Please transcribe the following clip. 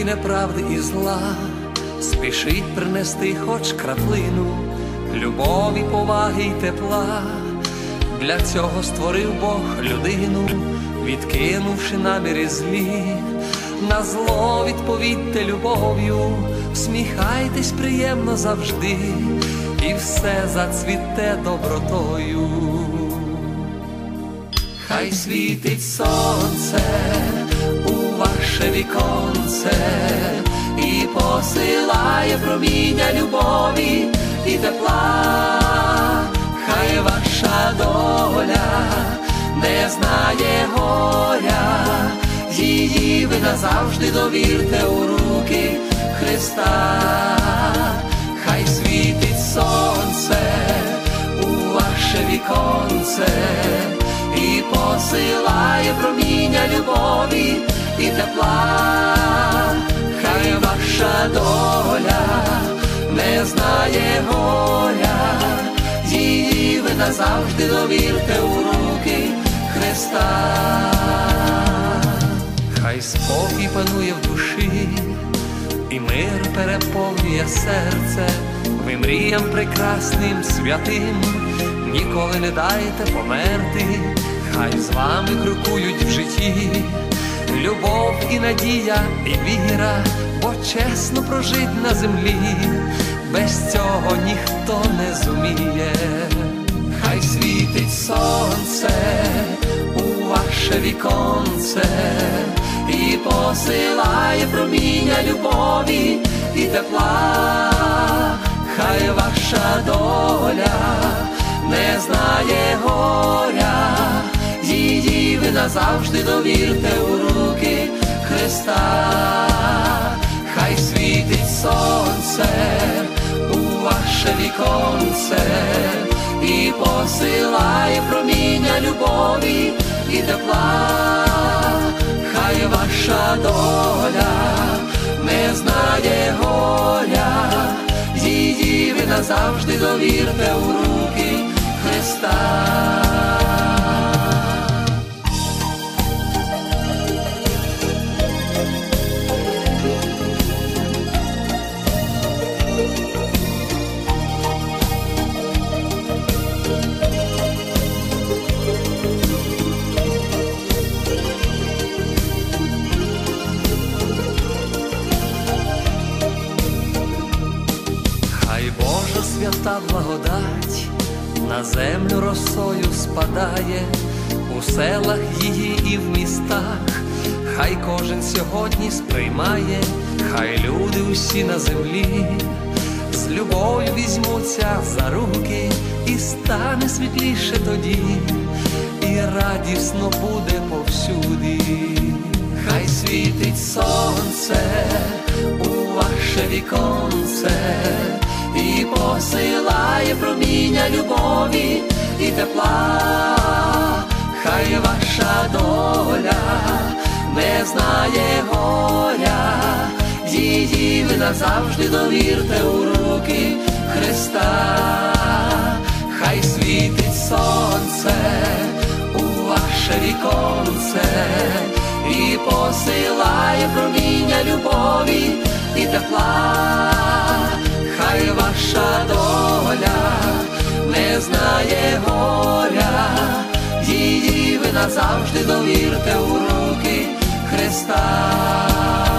Світі неправди і зла спішить принести хоч краплину любові, поваги й тепла. Для цього створив Бог людину, відкинувши наміри злі, на зло відповідьте любов'ю, всміхайтесь приємно завжди, і все зацвіте добротою. Хай світить сонце у віконце і посилає проміння любові і тепла, хай ваша доля не знає горя, її ви назавжди довірте у руки Христа, хай світить сонце у ваше віконце і посилає проміння любові і тепла, хай ваша доля не знає горя, її ви назавжди довірте у руки Христа, хай спокій панує в душі, і мир переповнює серце, ви мріям прекрасним святим, ніколи не дайте померти, хай з вами крокують в житті, любов і надія, і віра, бо чесно прожить на землі, без цього ніхто не зуміє, хай світить сонце у ваше віконце і посилає проміння любові і тепла, хай ваша доля не знає горя, її ви назавжди довірте і посилає проміння любові і тепла, хай ваша доля не знає горя, її ви назавжди довірте у руки Христа. Благодать на землю росою спадає, у селах її і в містах, хай кожен сьогодні сприймає, хай люди усі на землі з любов'ю візьмуться за руки, і стане світліше тоді, і радісно буде повсюди. Хай світить сонце у ваше віконце і посилає проміння любові і тепла, хай ваша доля не знає горя, її ви назавжди довірте у руки Христа, хай світить сонце у ваше віконце і посилає проміння любові і тепла, хай ваша доля не знає горя, її ви назавжди довірте у руки Христа.